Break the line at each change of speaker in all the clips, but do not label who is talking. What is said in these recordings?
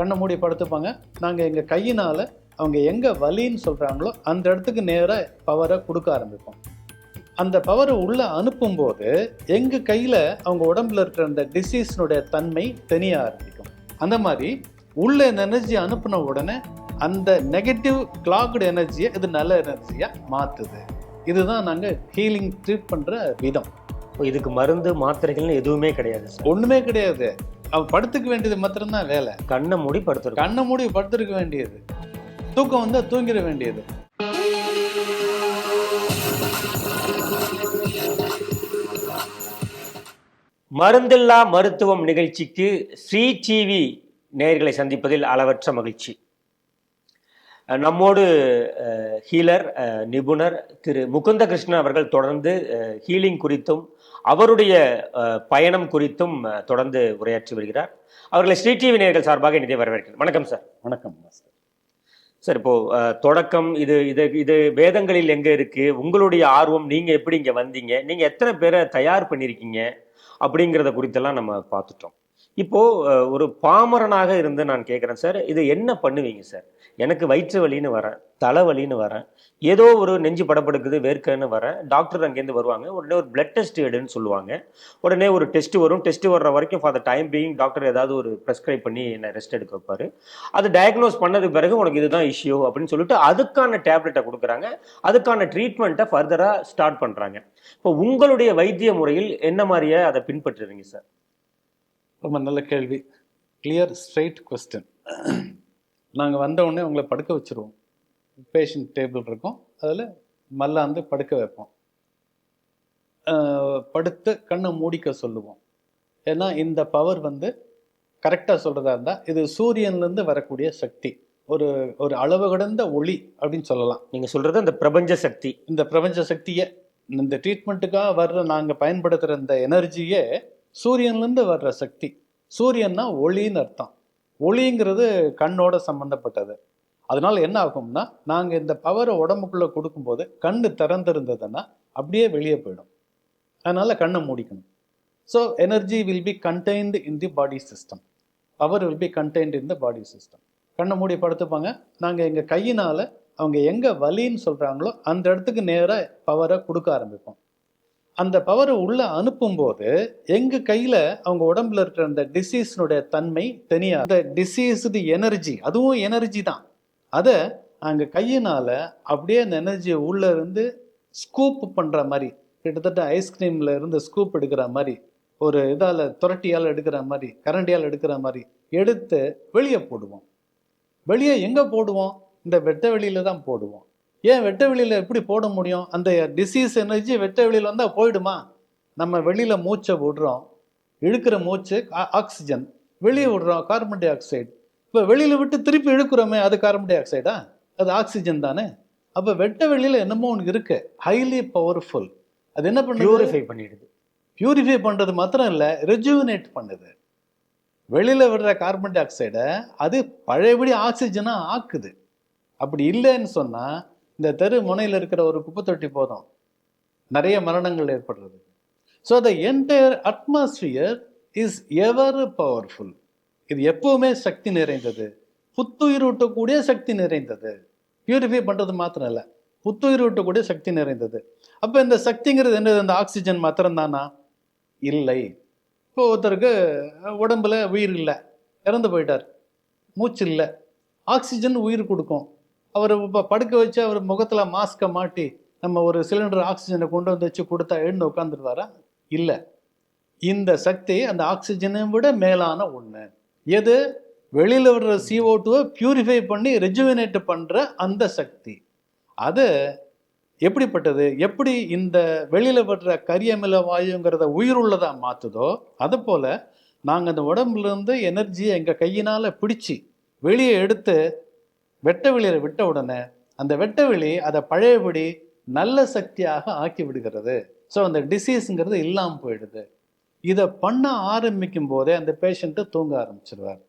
கண்ணை மூடி படுத்துப்பாங்க. நாங்கள் எங்கள் கையினால் அவங்க எங்கே வலின்னு சொல்கிறாங்களோ அந்த இடத்துக்கு நேராக பவரை கொடுக்க ஆரம்பிப்போம். அந்த பவரை உள்ளே அனுப்பும்போது எங்கள் கையில் அவங்க உடம்புல இருக்கிற அந்த டிசீஸ்னுடைய தன்மை தெரிய ஆரம்பிக்கும். அந்த மாதிரி உள்ள எனர்ஜி அனுப்பின உடனே அந்த நெகட்டிவ் கிளாக்டு எனர்ஜியை இது நல்ல எனர்ஜியாக மாற்றுது இதுதான் நாங்கள் ஹீலிங் ட்ரீட் பண்ணுற விதம்.
இதுக்கு மருந்து மாத்திரைகள்னு எதுவுமே கிடையாது
ஒன்றுமே கிடையாது. அவ படுத்துக்க வேண்டியது மாத்திரம்தான் வேலை.
கண்ணை மூடி படுத்துருக்கோம்
கண்ணை மூடி படுத்திருக்க வேண்டியது. தூக்கம் வந்தா தூங்கிட வேண்டியது.
மருந்தில்லா மருத்துவம் நிகழ்ச்சிக்கு ஸ்ரீ டிவி நேயர்களை சந்திப்பதில் அளவற்ற மகிழ்ச்சி. நம்மோடு ஹீலர் நிபுணர் திரு முகுந்த கிருஷ்ணன் அவர்கள் தொடர்ந்து ஹீலிங் குறித்தும் அவருடைய பயணம் குறித்தும் தொடர்ந்து உரையாற்றி வருகிறார். அவர்களை ஸ்ரீ டிவி நேயர்கள் சார்பாக இனிதே வரவேற்கிறேன். வணக்கம் சார்.
வணக்கம் மாஸ்டர்.
சார் இப்போ தொடக்கம் இது இது இது வேதங்களில் எங்க இருக்கு? உங்களுடைய ஆர்வம் நீங்க எப்படி இங்க வந்தீங்க? நீங்க எத்தனை பேரை தயார் பண்ணியிருக்கீங்க? அப்படிங்கிறத குறித்தெல்லாம் நம்ம பார்த்துட்டோம். இப்போ ஒரு பாமரனாக இருந்து நான் கேட்குறேன் சார் இது என்ன பண்ணுவீங்க சார்? எனக்கு வயிற்று வலின்னு வரேன் தலைவலின்னு வரேன் ஏதோ ஒரு நெஞ்சு படப்படுக்குது வேர்க்கன்னு வரேன் டாக்டர் அங்கேருந்து வருவாங்க உடனே ஒரு பிளட் டெஸ்ட் எடுன்னு சொல்லுவாங்க உடனே ஒரு டெஸ்ட் வரும் டெஸ்ட் வர்ற வரைக்கும் for the time being doctor ஏதாவது ஒரு ப்ரெஸ்கிரைப் பண்ணி என்ன ரெஸ்ட் எடுக்க வைப்பாரு. அது டயக்னோஸ் பண்ணதுக்கு பிறகு உனக்கு இதுதான் இஷ்யூ அப்படின்னு சொல்லிட்டு அதுக்கான டேப்லெட்டை கொடுக்குறாங்க அதுக்கான ட்ரீட்மெண்ட்டை ஃபர்தராக ஸ்டார்ட் பண்ணுறாங்க இப்போ உங்களுடைய வைத்திய முறையில் என்ன மாதிரியே அதை பின்பற்றுறீங்க சார்?
ரொம்ப நல்ல கேள்வி. கிளியர் ஸ்ட்ரைட் கொஸ்டின் நாங்கள் வந்த உடனே உங்களை படுக்க வச்சிருவோம். பேஷண்ட் டேபிள் இருக்கும். அதில் மல்லாந்து படுக்க வைப்போம். படுத்து கண்ணை மூடிக்க சொல்லுவோம். ஏன்னா இந்த பவர் வந்து கரெக்டாக சொல்கிறதா இருந்தால் இது சூரியன்லேருந்து வரக்கூடிய சக்தி. ஒரு ஒரு அளவு கடந்த ஒளி அப்படின்னு சொல்லலாம்.
நீங்கள் சொல்கிறது அந்த பிரபஞ்ச சக்தி.
இந்த பிரபஞ்ச சக்தியை இந்த ட்ரீட்மெண்ட்டுக்காக வர்ற நாங்கள் பயன்படுத்துகிற இந்த எனர்ஜியே சூரியன்லேருந்து வர்ற சக்தி. சூரியன்னா ஒளின்னு அர்த்தம். ஒளிங்கிறது கண்ணோட சம்மந்தப்பட்டது அதனால என்ன ஆகும்னா நாங்கள் இந்த பவரை உடம்புக்குள்ளே கொடுக்கும்போது கண் திறந்திருந்ததுன்னா அப்படியே வெளியே போயிடும். அதனால கண்ணை மூடிக்கணும். So energy will be contained in the body system power will be contained in the body system கண்ணை மூடி படுத்துப்பாங்க. நாங்கள் எங்கள் கையினால் அவங்க எங்கே வலின்னு சொல்கிறாங்களோ அந்த இடத்துக்கு நேராக பவரை கொடுக்க ஆரம்பிப்போம். அந்த பவரை உள்ளே அனுப்பும்போது எங்கள் கையில் அவங்க உடம்புல இருக்கிற அந்த டிசீஸ்னுடைய தன்மை தனியாக அந்த டிசீஸ்து எனர்ஜி அதுவும் எனர்ஜி தான். அதை அங்கே கையினால் அப்படியே அந்த எனர்ஜியை உள்ளே இருந்து ஸ்கூப் பண்ணுற மாதிரி கிட்டத்தட்ட ஐஸ்கிரீமில் இருந்து ஸ்கூப் எடுக்கிற மாதிரி ஒரு இதால் துரட்டியால் எடுக்கிற மாதிரி கரண்டியால் எடுக்கிற மாதிரி எடுத்து வெளியே போடுவோம். வெளியே எங்கே போடுவோம்? இந்த வெட்ட வெளியில தான் போடுவோம். ஏன் வெட்ட வெளியில எப்படி போட முடியும்? அந்த டிசீஸ் எனர்ஜி வெட்ட வெளியில வந்தால் போயிடுமா? நம்ம வெளியில மூச்சை விடுறோம். இழுக்கிற மூச்சு ஆக்சிஜன் வெளியே விடுறோம் கார்பன் டை ஆக்சைடு இப்போ வெளியில விட்டு திருப்பி இழுக்கிறோமே அது கார்பன் டை ஆக்சைடா அது ஆக்சிஜன் தானே? அப்போ வெட்ட வெளியில என்னமோ ஒன்று இருக்கு. ஹைலி பவர்ஃபுல் அது என்ன பண்ணுது?
பியூரிஃபை பண்ணிடுது.
பியூரிஃபை பண்ணுறது மாத்திரம் இல்லை ரெஜுவினேட் பண்ணுது. வெளியில் விடுற கார்பன் டை ஆக்சைடை அது பழையபடி ஆக்சிஜனாக ஆக்குது. அப்படி இல்லைன்னு சொன்னால் இந்த தெரு முனையில் இருக்கிற ஒரு குப்பை தொட்டி போதும். நிறைய மரணங்கள் ஏற்படுறது. So the entire atmosphere is ever powerful இது எப்பவுமே சக்தி நிறைந்தது. புத்துயிர் ஊட்டக்கூடிய சக்தி நிறைந்தது. பியூரிஃபை பண்ணுறது மாத்திரம் இல்லை புத்துயிர் ஊட்டக்கூடிய சக்தி நிறைந்தது. அப்போ இந்த சக்திங்கிறது என்னது? இந்த ஆக்சிஜன் மாத்திரம்தானா? இல்லை. இப்போ ஒருத்தருக்கு உடம்புல உயிர் இல்லை. இறந்து போயிட்டார். மூச்சு இல்லை. ஆக்சிஜன் உயிர் கொடுக்கும். அவர் இப்போ படுக்க வச்சு அவர் முகத்தில் மாஸ்கை மாட்டி நம்ம ஒரு சிலிண்டர் ஆக்சிஜனை கொண்டு வந்து வச்சு கொடுத்தா எழுந்து உட்காந்துருவாரா இல்லை. இந்த சக்தி அந்த ஆக்சிஜனை விட மேலான ஒன்று எது? வெளியில் விடுற சிஓ டூவை பியூரிஃபை பண்ணி ரெஜுவினேட் பண்ணுற அந்த சக்தி. அது எப்படிப்பட்டது? எப்படி இந்த வெளியில் விடுற கரியமில வாயுங்கிறத உயிருள்ளதாக மாற்றுதோ அது போல் நாங்கள் அந்த உடம்புலேருந்து எனர்ஜியை எங்கள் கையினால் பிடிச்சி வெளியே எடுத்து வெட்ட வெளியில் விட்ட உடனே அந்த வெட்ட வெளி அதை பழையபடி நல்ல சக்தியாக ஆக்கி விடுகிறது. ஸோ அந்த டிசீஸுங்கிறது இல்லாமல் போயிடுது. இதை பண்ண ஆரம்பிக்கும் போதே அந்த பேஷண்ட்டு தூங்க ஆரம்பிச்சிருவார்.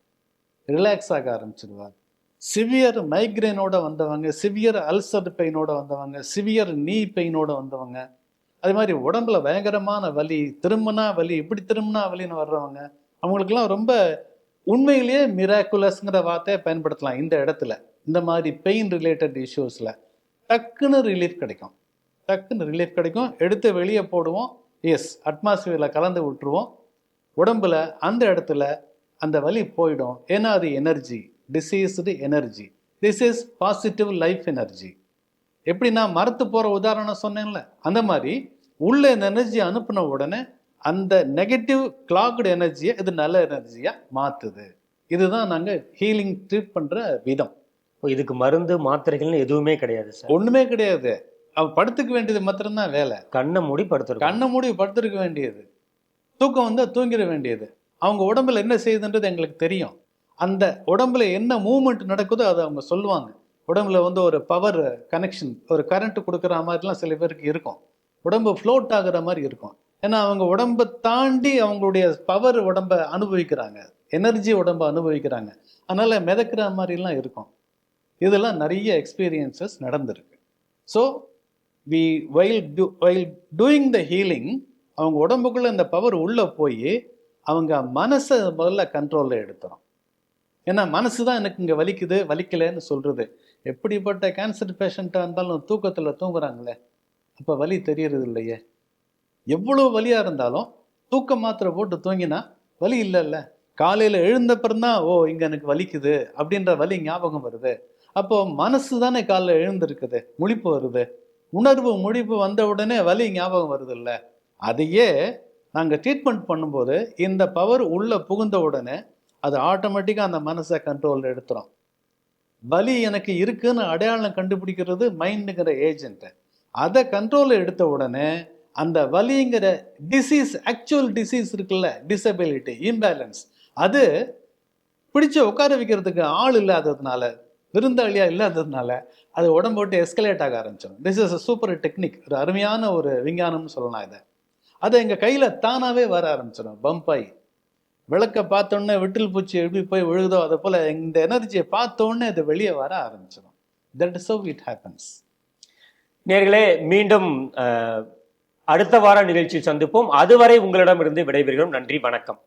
ரிலாக்ஸ் ஆக ஆரம்பிச்சிருவார். சிவியர் மைக்ரைனோட வந்தவங்க சிவியர் அல்சர் பெயினோட வந்தவங்க சிவியர் நீ பெயினோட வந்தவங்க அதே மாதிரி உடம்புல பயங்கரமான வலி திரும்பினா வலி இப்படி திரும்பினா வலின்னு வர்றவங்க அவங்களுக்கெல்லாம் ரொம்ப உண்மையிலேயே மிராக்குலஸ்ங்கிற வார்த்தையை பயன்படுத்தலாம் இந்த இடத்துல. இந்த மாதிரி பெயின் ரிலேட்டட் இஷ்யூஸில் டக்குன்னு ரிலீஃப் கிடைக்கும். டக்குன்னு ரிலீஃப் கிடைக்கும். எடுத்து வெளியே போடுவோம். எஸ் அட்மாஸ்பியரில் கலந்து விட்டுருவோம். உடம்புல அந்த இடத்துல அந்த வலி போயிடும். ஏன்னா அது energy diseased energy this is positive life energy எப்படி நான் மரத்து போகிற உதாரணம் சொன்னேன்ல. அந்த மாதிரி உள்ள இந்த எனர்ஜி அனுப்பின உடனே அந்த நெகட்டிவ் கிளாக்டு எனர்ஜியை இது நல்ல எனர்ஜியாக மாற்றுது இதுதான் நாங்கள் ஹீலிங் ட்ரீட் பண்ணுற விதம்.
இதுக்கு மருந்து மாத்திரைகள்னு எதுவுமே கிடையாது சார்.
ஒன்றுமே கிடையாது. அவன் படுத்துக்க வேண்டியது மாத்திரம்தான் வேலை.
கண்ணை மூடி படுத்துருக்கோம்
கண்ணை மூடி படுத்திருக்க வேண்டியது. தூக்கம் வந்தால் தூங்கிட வேண்டியது. அவங்க உடம்புல என்ன செய்யுதுன்றது எங்களுக்கு தெரியும். அந்த உடம்புல என்ன மூவ்மெண்ட் நடக்குதோ அதை அவங்க சொல்லுவாங்க. உடம்புல வந்து ஒரு பவர் கனெக்ஷன் ஒரு கரண்ட் கொடுக்குற மாதிரிலாம் சில பேருக்கு இருக்கும். உடம்பு ஃப்ளோட் ஆகுற மாதிரி இருக்கும். ஏன்னா அவங்க உடம்பை தாண்டி அவங்களுடைய பவர் உடம்பை அனுபவிக்கிறாங்க. எனர்ஜி உடம்பை அனுபவிக்கிறாங்க. அதனால மிதக்கிற மாதிரிலாம் இருக்கும். இதெல்லாம் நிறைய எக்ஸ்பீரியன்சஸ் நடந்திருக்கு. So we while do while doing the healing அவங்க உடம்புக்குள்ளே இந்த பவர் உள்ளே போய் அவங்க மனசை முதல்ல கண்ட்ரோலில் எடுத்துரும் ஏன்னா மனசு தான் எனக்கு இங்கே வலிக்குது வலிக்கலைன்னு சொல்கிறது எப்படிப்பட்ட கேன்சர் பேஷண்ட்டாக இருந்தாலும் தூக்கத்தில் தூங்குறாங்களே அப்போ வலி தெரியறது இல்லையே. எவ்வளோ வலியாக இருந்தாலும் தூக்க மாத்திரை போட்டு தூங்கினா வலி இல்லைல்ல. காலையில் எழுந்தப்புறந்தான் ஓ இங்கே எனக்கு வலிக்குது அப்படின்ற வலி ஞாபகம் வருது. அப்போ மனசு தானே காலைல எழுந்திருக்குது முழிப்பு வருது. உணர்வு முழிப்பு வந்த உடனே வலி ஞாபகம் வருது இல்லை அதையே நாங்கள் ட்ரீட்மெண்ட் பண்ணும்போது இந்த பவர் உள்ளே புகுந்த உடனே அது ஆட்டோமேட்டிக்காக அந்த மனசை கண்ட்ரோலில் எடுத்துரும். வலி எனக்கு இருக்குன்னு அடையாளம் கண்டுபிடிக்கிறது மைண்டுங்கிற ஏஜென்ட்டு அதை கண்ட்ரோலில் எடுத்த உடனே அந்த வலிங்கிற டிசீஸ் ஆக்சுவல் டிசீஸ் இருக்குல்ல டிசபிலிட்டி இம்பேலன்ஸ் அது பிடிச்ச உட்கார வைக்கிறதுக்கு ஆள் இல்லாததுனால விருந்தாளியாக இல்லாததுனால அது உடம்பு விட்டு எஸ்கலேட் ஆக ஆரம்பிச்சிடும். This is a super technique ஒரு அருமையான ஒரு விஞ்ஞானம்னு சொல்லலாம் இதை. அது எங்கள் கையில் தானாகவே வர ஆரம்பிச்சிடும். பம்பாய் விளக்க பார்த்தோன்னே விட்டில் பூச்சி எப்படி போய் விழுதோ அதை போல் இந்த எனர்ஜியை பார்த்தோன்னே அது வெளியே வர ஆரம்பிச்சிடும். That is how it happens
நேர்களே மீண்டும் அடுத்த வார நிகழ்ச்சியில் சந்திப்போம். அதுவரை உங்களிடமிருந்து விடைபெறுகிறோம். நன்றி வணக்கம்.